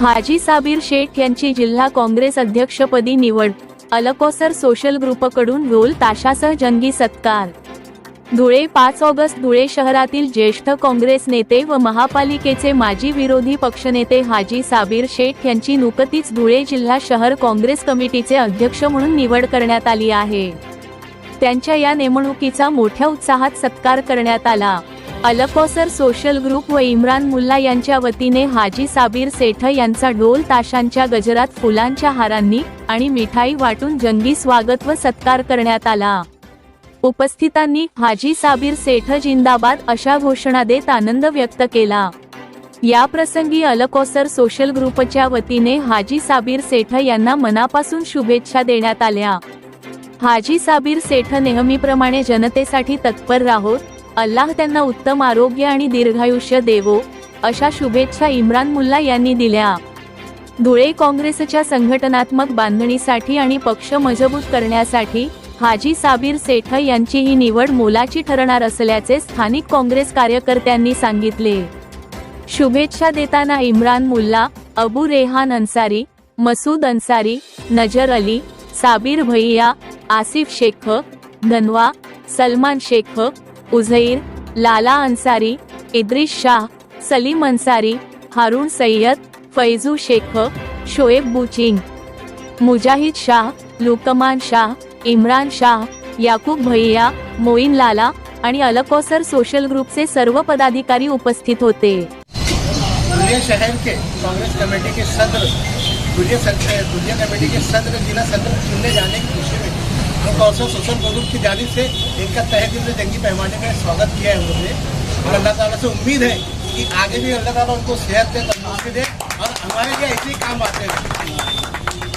हाजी साबीर शेख यांची जिल्हा काँग्रेस अध्यक्षपदी निवड. अलकोसर सोशल ग्रुपकडून रोल ताशासह जंगी सत्कार. धुळे पाच ऑगस्ट धुळे शहरातील ज्येष्ठ काँग्रेस नेते व महापालिकेचे माजी विरोधी पक्षनेते हाजी साबीर शेख यांची नुकतीच धुळे जिल्हा शहर काँग्रेस कमिटीचे अध्यक्ष म्हणून निवड करण्यात आली आहे. त्यांच्या या नेमणुकीचा मोठ्या उत्साहात सत्कार करण्यात आला. अलकोसर सोशल ग्रुप व इम्रान मुल्ला यांच्या वतीने हाजी साबीर सेठ यांचा ढोल ताशांच्या गजरात फुलांच्या हारांनी आणि मिठाई वाटून जंगी स्वागत व सत्कार करण्यात आला. उपस्थितांनी हाजी साबीर सेठ जिंदाबाद अशा घोषणा देत आनंद व्यक्त केला. या प्रसंगी अलकोसर सोशल ग्रुपच्या वतीने हाजी साबीर सेठ यांना मनापासून शुभेच्छा देण्यात आल्या. हाजी साबीर सेठ नेहमीप्रमाणे जनतेसाठी तत्पर राहोत अल्लाह त्यांना उत्तम आरोग्य आणि दीर्घायुष्य देवो अशा शुभेच्छा इम्रान मुल्ला यांनी दिल्या. धुळे काँग्रेसच्या संघटनात्मक बांधणीसाठी आणि पक्ष मजबूत करण्यासाठी हाजी साबीर सेठ यांची ही निवड मोलाची ठरणार असल्याचे स्थानिक काँग्रेस कार्यकर्त्यांनी सांगितले. शुभेच्छा देताना इम्रान मुल्ला अबू रेहान अन्सारी मसूद अन्सारी नजर अली साबीर भैया आसिफ शेख धनवा सलमान शेख उझैर लाला अन्सारी इद्रिस शाह सलीम अन्सारी हारून सय्यद फैजू शेख शोएब बुचिंग मुजाहिद शाह लुकमान शाह इम्रान शाह याकूब भैया मोईन लाला आणि अलकोसर सोशल ग्रुपचे सर्व पदाधिकारी उपस्थित होते. शहर के कांग्रेस कमेटी के सदर दुनिया कमेटी के सदर जिला सदर चुनने जाने की खुशी में हम कौशल सोशल ग्रुप की जानब से इनका तहे दिल से जंगी पैमाने में स्वागत किया है उन्होंने और अल्लाह ताला से उम्मीद है कि आगे भी अल्लाह ताला उनको सेहत दे तंदुरुस्ती दे और हमारे लिए ऐसे ही काम आते हैं